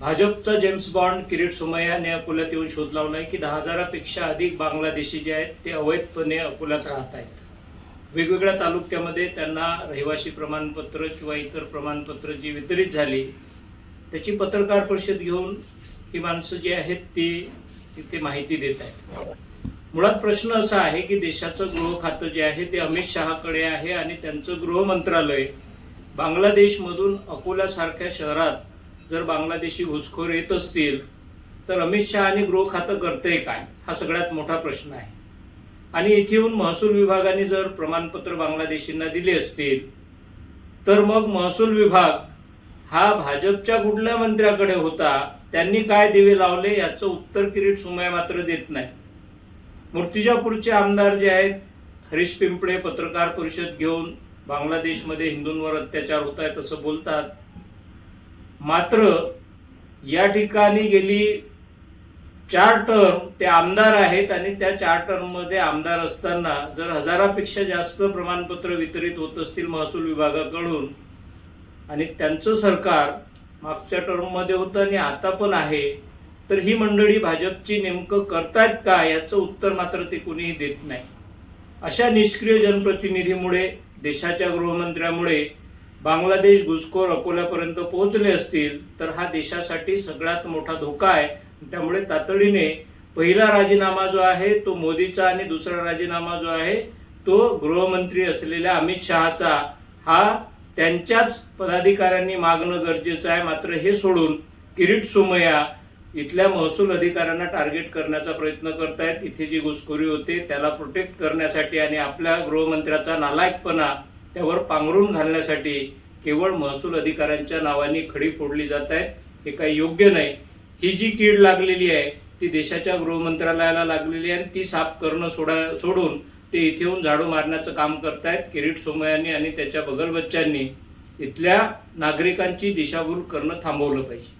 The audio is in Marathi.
भाजपचा जेम्स बॉन्ड किरीट सोमय्याने अकोल्यात येऊन शोध लावला आहे की दहा हजारापेक्षा अधिक बांगलादेशी जे आहेत ते अवैधपणे अकोल्यात राहत आहेत. वेगवेगळ्या तालुक्यामध्ये त्यांना रहिवासी प्रमाणपत्र किंवा इतर प्रमाणपत्र जी वितरित झाली त्याची पत्रकार परिषद घेऊन ही माणसं जी आहेत ती तिथे माहिती देत आहेत. मुळात प्रश्न असा आहे की देशाचं गृह खातं जे आहे ते अमित शहाकडे आहे आणि त्यांचं गृह मंत्रालय बांगलादेशमधून अकोल्यासारख्या शहरात जर बांगलादेशी घुसखोर येत असतील तर अमित शहानी गृह खातं करतंय काय? हा सगळ्यात मोठा प्रश्न आहे. आणि इथे येऊन महसूल विभागाने जर प्रमाणपत्र बांगलादेशींना दिले असतील तर मग महसूल विभाग हा भाजपच्या कुठल्या मंत्र्याकडे होता. त्यांनी काय दिवे लावले याचं उत्तर किरीट सुमय मात्र देत नाही. मूर्तिजापूरचे आमदार जे आहेत हरीश पिंपळे पत्रकार परिषद घेऊन बांगलादेशमध्ये हिंदूंवर अत्याचार होत आहेत असं बोलतात. मात्र या ठिकाणी गेली चार टर्म ते आमदार आहेत आणि त्या चार टर्ममध्ये आमदार असताना जर हजारापेक्षा जास्त प्रमाणपत्र वितरित होत असतील महसूल विभागाकडून आणि त्यांचं सरकार मागच्या टर्ममध्ये होतं आणि आता पण आहे तर ही मंडळी भाजपची नेमकं करतायत का याचं उत्तर मात्र ते कुणीही देत नाही. अशा निष्क्रिय जनप्रतिनिधीमुळे देशाच्या गृहमंत्र्यामुळे बांगलादेश घुसखोर अकोल्यापर्यंत पोहोचले असतील तर हा देशासाठी सगळ्यात मोठा धोका आहे. त्यामुळे तातडीने पहिला राजीनामा जो आहे तो मोदीचा आणि दुसरा राजीनामा जो आहे तो गृहमंत्री असलेल्या अमित शहाचा. हा त्यांच्याच पदाधिकाऱ्यांनी मागणं गरजेचं आहे. मात्र हे सोडून किरीट सोमय्या इथल्या महसूल अधिकाऱ्यांना टार्गेट करण्याचा प्रयत्न करतायत. इथे जी घुसखोरी होते त्याला प्रोटेक्ट करण्यासाठी आणि आपल्या गृहमंत्र्याचा नालायकपणा त्यावर पांघरून घालण्यासाठी केवळ महसूल अधिकाऱ्यांच्या नावाने खडी फोडली जात आहेत. हे काही योग्य नाही. ही जी कीड लागलेली आहे ती देशाच्या गृहमंत्रालयाला लागलेली आहे आणि ती साफ करणं सोडा सोडून ते इथे येऊन झाडू मारण्याचं काम करतायत किरीट सोमयांनी आणि त्याच्या बगलबच्च्यांनी. इथल्या नागरिकांची दिशाभूल करणं थांबवलं पाहिजे.